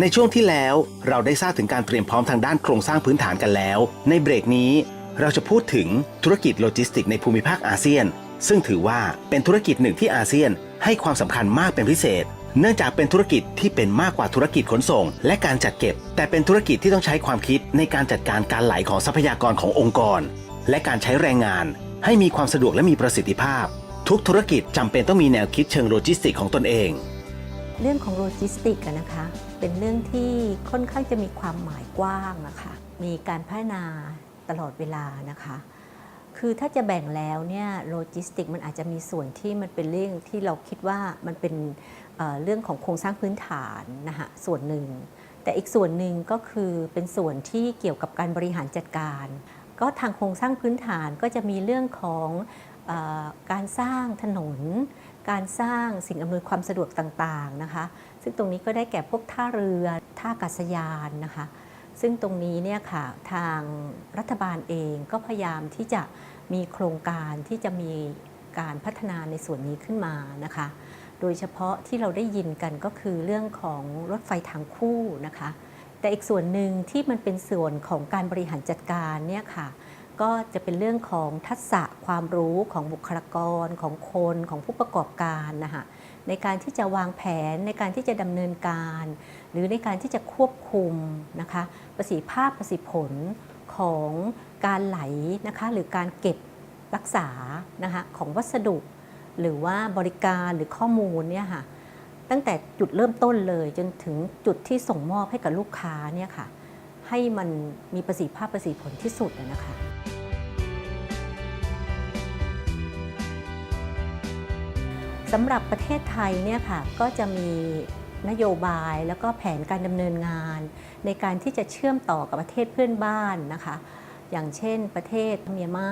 ในช่วงที่แล้วเราได้ทราบถึงการเตรียมพร้อมทางด้านโครงสร้างพื้นฐานกันแล้ว ในเบรกนี้เราจะพูดถึงธุรกิจโลจิสติกในภูมิภาคอาเซียน ซึ่งถือว่าเป็นธุรกิจหนึ่งที่อาเซียน ให้ความสำคัญมากเป็นพิเศษ เนื่องจากเป็นธุรกิจที่เป็นมากกว่าธุรกิจขนส่ง และการจัดเก็บ แต่เป็นธุรกิจที่ต้องใช้ความคิดในการจัดการการไหลของทรัพยากรขององค์กร และการใช้แรงงาน ให้มีความสะดวกและมีประสิทธิภาพ ทุกธุรกิจจำเป็นต้องมีแนวคิดเชิงโลจิสติกของตนเอง เรื่องของโลจิสติกนะคะ เป็นเรื่องที่ค่อนข้างจะมีความหมายกว้างอะค่ะมีการพัฒนาตลอดเวลานะคะ คือถ้าจะแบ่งแล้วเนี่ยโลจิสติกมันอาจจะมีส่วนที่มันเป็นเรื่องที่เราคิดว่ามันเป็นเเรื่องของโครงสร้างพื้นฐานนะคะส่วนหนึ่ง แต่อีกส่วนหนึ่งก็คือเป็นส่วนที่เกี่ยวกับการบริหารจัดการ ก็ทางโครงสร้างพื้นฐานก็จะมีเรื่องของออการสร้างถนน การสร้างสิ่งอำนวยความสะดวกต่างๆนะคะ ซึ่งตรงนี้ก็ได้แก่พวกท่าเรือท่าอากาศยานนะคะ ซึ่งตรงนี้เนี่ยค่ะทางรัฐบาลเองก็พยายามที่จะมีโครงการที่จะมีการพัฒนาในส่วนนี้ขึ้นมานะคะ โดยเฉพาะที่เราได้ยินกันก็คือเรื่องของรถไฟทางคู่นะคะ แต่อีกส่วนหนึ่งที่มันเป็นส่วนของการบริหารจัดการเนี่ยค่ะ ก็จะเป็นเรื่องของทักษะความรู้ของบุคลากรของคนของผู้ประกอบการนะคะในการที่จะวางแผนในการที่จะดำเนินการ หรือในการที่จะควบคุมนะคะประสิทธิภาพประสิทธิผลของการไหลนะคะหรือการเก็บรักษานะคะของวัสดุ หรือว่าบริการหรือข้อมูลเนี่ยค่ะตั้งแต่จุดเริ่มต้นเลยจนถึงจุดที่ส่งมอบให้กับลูกค้าเนี่ยค่ะ ให้มันมีประสิทธิภาพประสิทธิผลที่สุดนะคะสำหรับประเทศไทยเนี่ยค่ะก็จะมีนโยบายแล้วก็แผนการดำเนินงาน ในการที่จะเชื่อมต่อกับประเทศเพื่อนบ้านนะคะ อย่างเช่นประเทศเมียนมา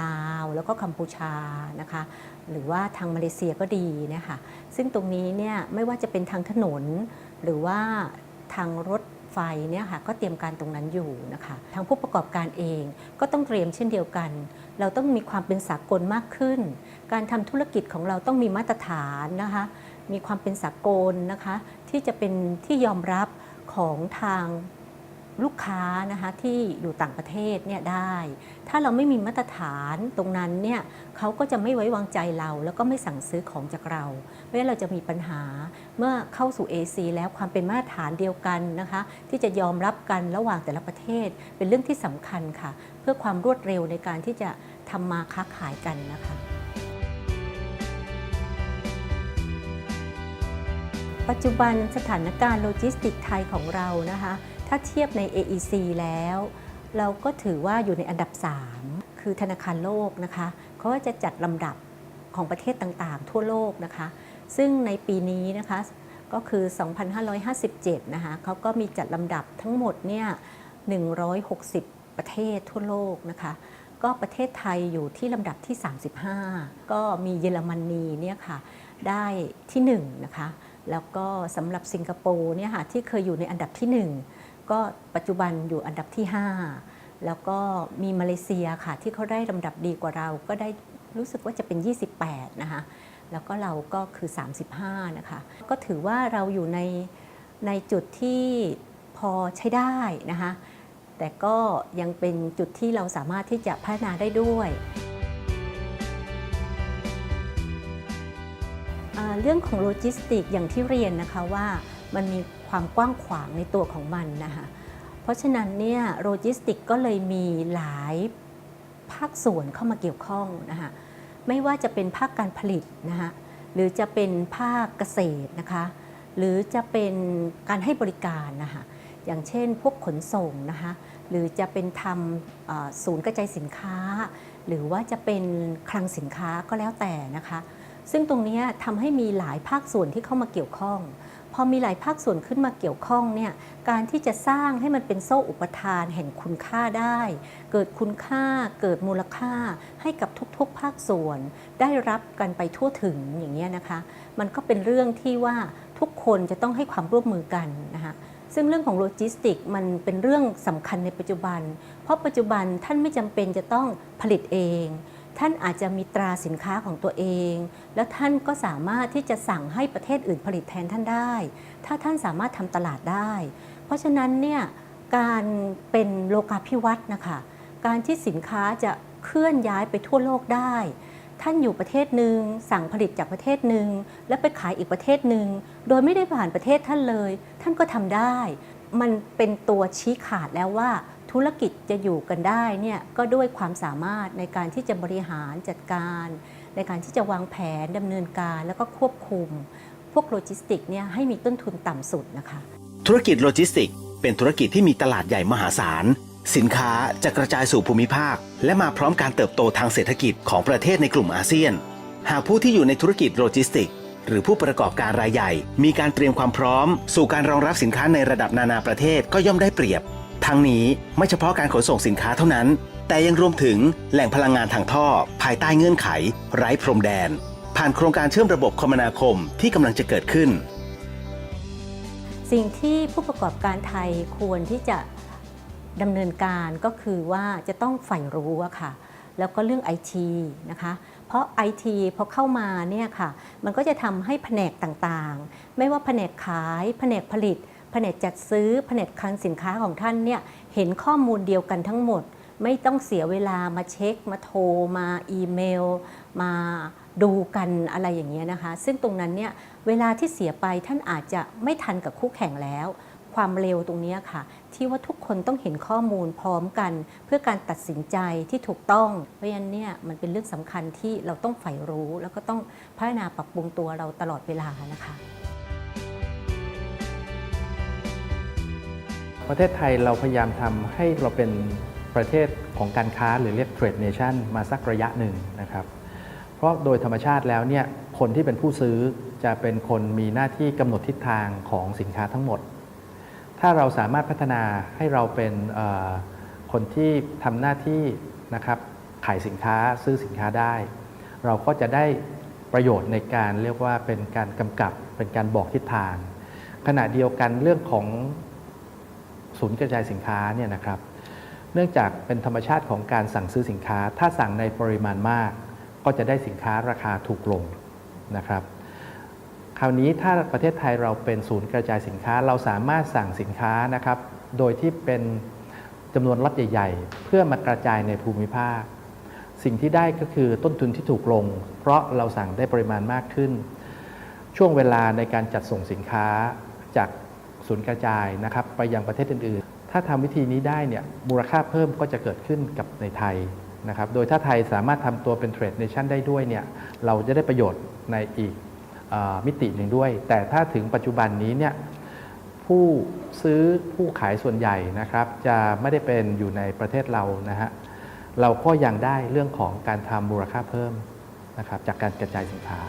ลาว แล้วก็กัมพูชานะคะ หรือว่าทางมาเลเซียก็ดีนะคะซึ่งตรงนี้เนี่ยไม่ว่าจะเป็นทางถนน หรือว่าทางรถ ไฟเนี่ยค่ะก็เตรียมการตรงนั้นอยู่นะคะทางผู้ประกอบการเองก็ต้องเตรียมเช่นเดียวกัน เราต้องมีความเป็นสากลมากขึ้น การทำธุรกิจของเราต้องมีมาตรฐานนะคะมีความเป็นสากลนะคะที่จะเป็นที่ยอมรับของทาง ลูกค้านะคะที่อยู่ต่างประเทศเนี่ยได้ ถ้าเราไม่มีมาตรฐานตรงนั้นเนี่ยเขาก็จะไม่ไว้วางใจเรา แล้วก็ไม่สั่งซื้อของจากเราเพราะฉะนั้นเราจะมีปัญหาเมื่อเข้าสู่ AC แล้วความเป็นมาตรฐานเดียวกันนะคะ ที่จะยอมรับกันระหว่างแต่ละประเทศ เป็นเรื่องที่สำคัญค่ะ เพื่อความรวดเร็วในการที่จะทำมาค้าขายกันนะคะปัจจุบันสถานการณ์โลจิสติกไทยของเรานะคะ ถ้าเทียบใน AEC แล้ว เราก็ถือว่าอยู่ในอันดับ 3 คือธนาคารโลกนะคะเขาก็จะจัดลำดับของประเทศต่างๆ ทั่วโลกนะคะ ซึ่งในปีนี้นะคะก็คือ 2557 นะคะเขาก็มีจัดลำดับทั้งหมดเนี่ย 160 ประเทศทั่วโลกนะคะ ก็ประเทศไทยอยู่ที่ลำดับที่ 35 ก็มีเยอรมนีเนี่ยค่ะได้ที่1นะคะ แล้วก็สำหรับสิงคโปร์เนี่ยค่ะที่เคยอยู่ในอันดับที่ 1 ก็ปัจจุบันอยู่อันดับที่ 5 แล้วก็มีมาเลเซียค่ะที่เขาได้ลำดับดีกว่าเราก็ได้รู้สึกว่าจะเป็น 28 นะคะ แล้วก็เราก็คือ 35 นะคะ ก็ถือว่าเราอยู่ในในจุดที่พอใช้ได้นะคะ แต่ก็ยังเป็นจุดที่เราสามารถที่จะพัฒนาได้ด้วยเรื่องของโลจิสติกอย่างที่เรียนนะคะว่ามันมี ความกว้างขวางในตัวของมันนะคะเพราะฉะนั้นเนี่ยโลจิสติกก็เลยมีหลายภาคส่วนเข้ามาเกี่ยวข้องนะคะไม่ว่าจะเป็นภาคการผลิตนะคะหรือจะเป็นภาคเกษตรนะคะหรือจะเป็นการให้บริการนะคะอย่างเช่นพวกขนส่งนะคะหรือจะเป็นทำศูนย์กระจายสินค้า หรือว่าจะเป็นคลังสินค้าก็แล้วแต่นะคะ ซึ่งตรงนี้ทำให้มีหลายภาคส่วนที่เข้ามาเกี่ยวข้อง พอมีหลายภาคส่วนขึ้นมาเกี่ยวข้องเนี่ยการที่จะสร้างให้มันเป็นโซ่อุปทานแห่งคุณค่าได้ เกิดคุณค่าเกิดมูลค่าให้กับทุกๆภาคส่วน ได้รับกันไปทั่วถึงอย่างเงี้ยนะคะ มันก็เป็นเรื่องที่ว่าทุกคนจะต้องให้ความร่วมมือกันนะคะซึ่งเรื่องของโลจิสติกมันเป็นเรื่องสำคัญในปัจจุบัน เพราะปัจจุบันท่านไม่จำเป็นจะต้องผลิตเอง ท่านอาจจะมีตราสินค้าของตัวเอง แล้วท่านก็สามารถที่จะสั่งให้ประเทศอื่นผลิตแทนท่านได้ ถ้าท่านสามารถทำตลาดได้ เพราะฉะนั้นเนี่ยการเป็นโลกาภิวัตน์นะคะ การที่สินค้าจะเคลื่อนย้ายไปทั่วโลกได้ ท่านอยู่ประเทศหนึ่งสั่งผลิตจากประเทศหนึ่งแล้วไปขายอีกประเทศหนึ่งโดยไม่ได้ผ่านประเทศท่านเลย ท่านก็ทำได้ มันเป็นตัวชี้ขาดแล้วว่าธุรกิจจะอยู่กันได้เนี่ยก็ด้วยความสามารถในการที่จะบริหารจัดการ ในการที่จะวางแผนดำเนินการแล้วก็ควบคุม พวกโลจิสติกเนี่ยให้มีต้นทุนต่ำสุดนะคะ ธุรกิจโลจิสติก เป็นธุรกิจที่มีตลาดใหญ่มหาศาล สินค้าจะกระจายสู่ภูมิภาค และมาพร้อมการเติบโตทางเศรษฐกิจของประเทศในกลุ่มอาเซียน หากผู้ที่อยู่ในธุรกิจโลจิสติก หรือผู้ประกอบการรายใหญ่ มีการเตรียมความพร้อม สู่การรองรับสินค้าในระดับนานาประเทศก็ย่อมได้เปรียบ ทั้งนี้ไม่เฉพาะการขนส่งสินค้าเท่านั้น แต่ยังรวมถึงแหล่งพลังงานทางท่อ ภายใต้เงื่อนไข ไร้พรมแดน ผ่านโครงการเชื่อมระบบคมนาคมที่กำลังจะเกิดขึ้น สิ่งที่ผู้ประกอบการไทยควรที่จะดำเนินการก็คือว่าจะต้องใฝ่รู้อะค่ะ แล้วก็เรื่องไอทีนะคะ เพราะไอทีพอเข้ามาเนี่ยค่ะมันก็จะทำให้แผนกต่างๆ ไม่ว่าแผนกขายแผนกผลิต แผนกจัดซื้อแผนกคลังสินค้าของท่านเนี่ยเห็นข้อมูลเดียวกันทั้งหมด ไม่ต้องเสียเวลามาเช็ค มาโทร มาอีเมล มาดูกันอะไรอย่างเงี้ยนะคะ ซึ่งตรงนั้นเนี่ยเวลาที่เสียไปท่านอาจจะไม่ทันกับคู่แข่งแล้ว ความเร็วตรงนี้ค่ะ ที่ว่าทุกคนต้องเห็นข้อมูลพร้อมกัน เพื่อการตัดสินใจที่ถูกต้อง เพราะฉะนั้นเนี่ยมันเป็นเรื่องสำคัญที่เราต้องใฝ่รู้ แล้วก็ต้องพัฒนาปรับปรุงตัวเราตลอดเวลานะคะประเทศไทยเราพยายามทำให้เราเป็นประเทศของการค้าหรือเรียก trade nation มาสักระยะหนึ่งนะครับ เพราะโดยธรรมชาติแล้วเนี่ยคนที่เป็นผู้ซื้อจะเป็นคนมีหน้าที่กำหนดทิศทางของสินค้าทั้งหมด ถ้าเราสามารถพัฒนาให้เราเป็นคนที่ทำหน้าที่นะครับขายสินค้าซื้อสินค้าได้ เราก็จะได้ประโยชน์ในการเรียกว่าเป็นการกำกับเป็นการบอกทิศทาง ขณะเดียวกันเรื่องของศูนย์กระจายสินค้าเนี่ยนะครับ เนื่องจากเป็นธรรมชาติของการสั่งซื้อสินค้า ถ้าสั่งในปริมาณมาก ก็จะได้สินค้าราคาถูกลงนะครับ ราวนี้ถ้าประเทศไทยเราเป็นศูนย์กระจายสินค้าเราสามารถสั่งสินค้านะครับ โดยที่เป็นจำนวนล็อตใหญ่ ๆ เพื่อมากระจายในภูมิภาค สิ่งที่ได้ก็คือต้นทุนที่ถูกลง เพราะเราสั่งได้ปริมาณมากขึ้น ช่วงเวลาในการจัดส่งสินค้าจากศูนย์กระจายนะครับ ไปยังประเทศอื่น ๆ ถ้าทำวิธีนี้ได้เนี่ยมูลค่าเพิ่มก็จะเกิดขึ้นกับในไทยนะครับ โดยถ้าไทยสามารถทำตัวเป็นเทรดเนชั่นได้ด้วยเนี่ยเราจะได้ประโยชน์ในอีก มิติหนึ่งด้วย แต่ถ้าถึงปัจจุบันนี้เนี่ยผู้ซื้อผู้ขายส่วนใหญ่นะครับ จะไม่ได้เป็นอยู่ในประเทศเรานะฮะเราก็ยังได้เรื่องของการทำมูลค่าเพิ่มนะครับจากการกระจายสินค้า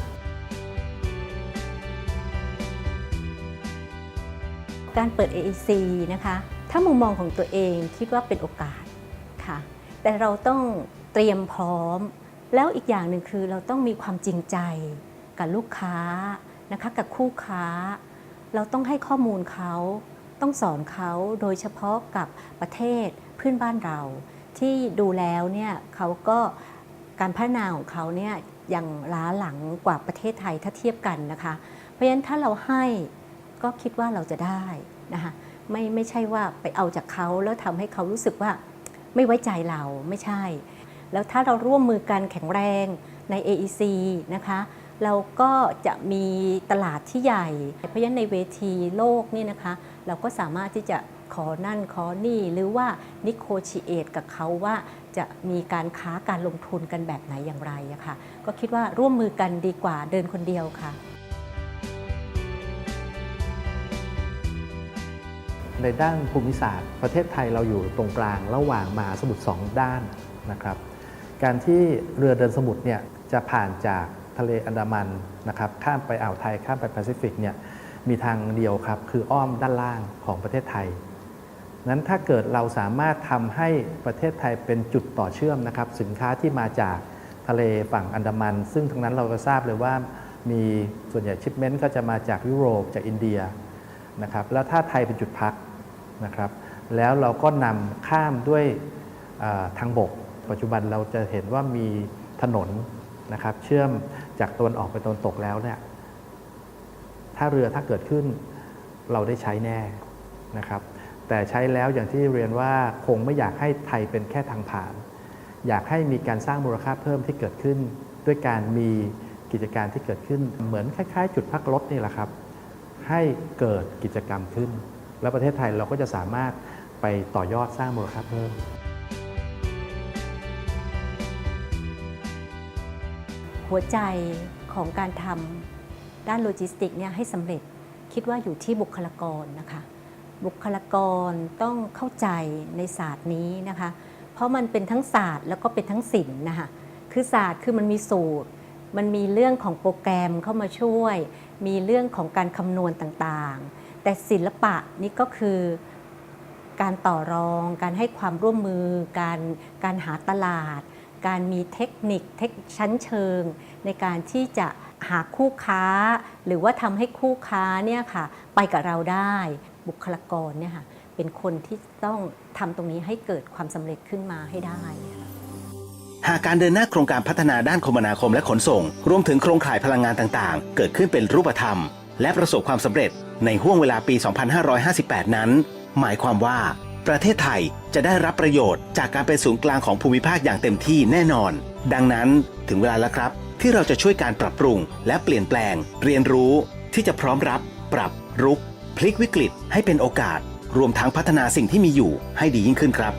การเปิด AEC นะคะ ถ้ามุมมองของตัวเองคิดว่าเป็นโอกาสค่ะ แต่เราต้องเตรียมพร้อม แล้วอีกอย่างหนึ่งคือเราต้องมีความจริงใจ กับลูกค้านะคะกับคู่ค้า เราต้องให้ข้อมูลเขาต้องสอนเขาโดยเฉพาะกับประเทศเพื่อนบ้านเรา ที่ดูแล้วเนี่ยเขาก็การพัฒนาของเขาเนี่ยยังล้าหลังกว่าประเทศไทยถ้าเทียบกันนะคะ เพราะฉะนั้นถ้าเราให้ก็คิดว่าเราจะได้นะคะไม่ไม่ใช่ว่าไปเอาจากเขาแล้วทำให้เขารู้สึกว่าไม่ไว้ใจเราไม่ใช่ แล้วถ้าเราร่วมมือกันแข็งแรงใน AEC นะคะ เราก็จะมีตลาดที่ใหญ่ เพราะฉะนั้นในเวทีโลกนี่นะคะ เราก็สามารถที่จะขอนั่นขอนี่หรือว่านิโคชิเอตกับเขาว่าจะมีการค้าการลงทุนกันแบบไหนอย่างไรอะค่ะ ก็คิดว่าร่วมมือกันดีกว่าเดินคนเดียวค่ะ ในด้านภูมิศาสตร์ ประเทศไทยเราอยู่ตรงกลางระหว่างมหาสมุทรสองด้านนะครับ การที่เรือเดินสมุทรเนี่ยจะผ่านจาก ทะเลอันดามันนะครับข้ามไปอ่าวไทยข้ามไปแปซิฟิกเนี่ยมีทางเดียวครับ คืออ้อมด้านล่างของประเทศไทย นั้นถ้าเกิดเราสามารถทำให้ประเทศไทยเป็นจุดต่อเชื่อมนะครับ สินค้าที่มาจากทะเลฝั่งอันดามัน ซึ่งทั้งนั้นเราก็ทราบเลยว่ามีส่วนใหญ่ชิปเมนต์ก็จะมาจากยุโรปจากอินเดียนะครับแล้วถ้าไทยเป็นจุดพักนะครับ แล้วเราก็นำข้ามด้วยทางบก ปัจจุบันเราจะเห็นว่ามีถนนนะครับ เชื่อม จากตะวันออกไปตะวันตกแล้วเนี่ยถ้าเรือถ้าเกิดขึ้นเราได้ใช้แน่นะครับ แต่ใช้แล้วอย่างที่เรียนว่าคงไม่อยากให้ไทยเป็นแค่ทางผ่าน อยากให้มีการสร้างมูลค่าเพิ่มที่เกิดขึ้น ด้วยการมีกิจการที่เกิดขึ้น เหมือนคล้าย ๆ จุดพักรถนี่แหละครับ ให้เกิดกิจกรรมขึ้น แล้วประเทศไทยเราก็จะสามารถไปต่อยอดสร้างมูลค่าเพิ่ม หัวใจของการทำด้านโลจิสติกเนี่ยให้สำเร็จคิดว่าอยู่ที่บุคลากรนะคะ บุคลากรต้องเข้าใจในศาสตร์นี้นะคะ เพราะมันเป็นทั้งศาสตร์แล้วก็เป็นทั้งศิลป์นะคะคือศาสตร์คือมันมีสูตร มันมีเรื่องของโปรแกรมเข้ามาช่วย มีเรื่องของการคำนวณต่างๆ แต่ศิลปะนี่ก็คือการต่อรอง การให้ความร่วมมือ การการหาตลาด การมีเทคนิคเทคชั้นเชิง ในการที่จะหาคู่ค้า หรือว่าทำให้คู่ค้าเนี่ยค่ะไปกับเราได้บุคลากรเนี่ยค่ะเป็นคนที่ต้องทำตรงนี้ให้เกิดความสำเร็จขึ้นมาให้ได้หากการเดินหน้าโครงการพัฒนาด้านคมนาคมและขนส่ง รวมถึงโครงข่ายพลังงานต่างๆ เกิดขึ้นเป็นรูปธรรม และประสบความสำเร็จในห่วงเวลาปี 2558 นั้น หมายความว่า ประเทศไทยจะได้รับประโยชน์จากการเป็นศูนย์กลางของภูมิภาคอย่างเต็มที่แน่นอน ดังนั้นถึงเวลาแล้วครับ ที่เราจะช่วยการปรับปรุง และเปลี่ยนแปลง เรียนรู้ ที่จะพร้อมรับ ปรับ รุก พลิกวิกฤตให้เป็นโอกาส รวมทั้งพัฒนาสิ่งที่มีอยู่ให้ดียิ่งขึ้นครับ